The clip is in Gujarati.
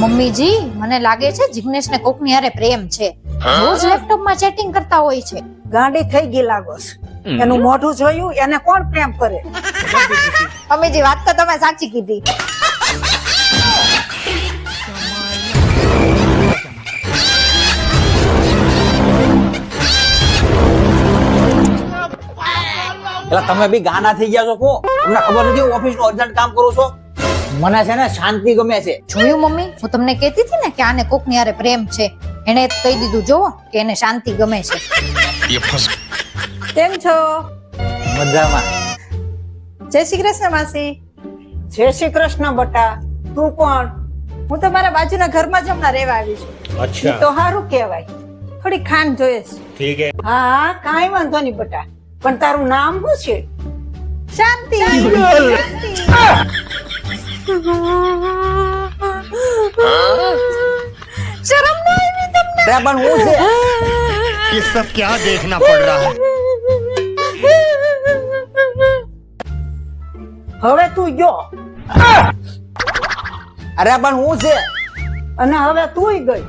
મમ્મીજી મને લાગે છે જિગ્નેશ ને કોકની હારે પ્રેમ છે. રોજ લેપટોપમાં ચેટિંગ કરતા હોય છે. ગાંડી થઈ ગઈ લાગોસ એનું મોઢું જોયું એને કોણ પ્રેમ કરે? મમ્મીજી વાત તો તમે સાચી કીધી. એટલે તમે બી ગાના થઈ ગયા છો કો? તમને ખબર નથી ઓફિસનું અર્જન્ટ કામ કરો છો? મને છે ને શાંતિ ગમે છે. જોયું મમ્મી? હું તમને કહેતી હતી ને કે આને કોકની હારે પ્રેમ છે. એને કહી દીધું જોવો કે એને શાંતિ ગમે છે. કેમ છો? મજામાં. જય શ્રી કૃષ્ણ માસી. જય શ્રી કૃષ્ણ બટા. તું કોણ? હું તમારા બાજુના ઘરમાં જ હમણાં રહેવા આવી છું. અચ્છા. તો સારું કહેવાય. થોડી ખાંડ જોઈએ છે. હા. હા કાંઈ વાંધો નહીં બટા. પણ તારું નામ શું છે? શાંતિ. શરમ ન આવી તમને અરે પણ હું છે ये सब क्या देखना पड़ रहा है હવે તું ગયો અરે પણ હું છે અને હવે તું ગઈ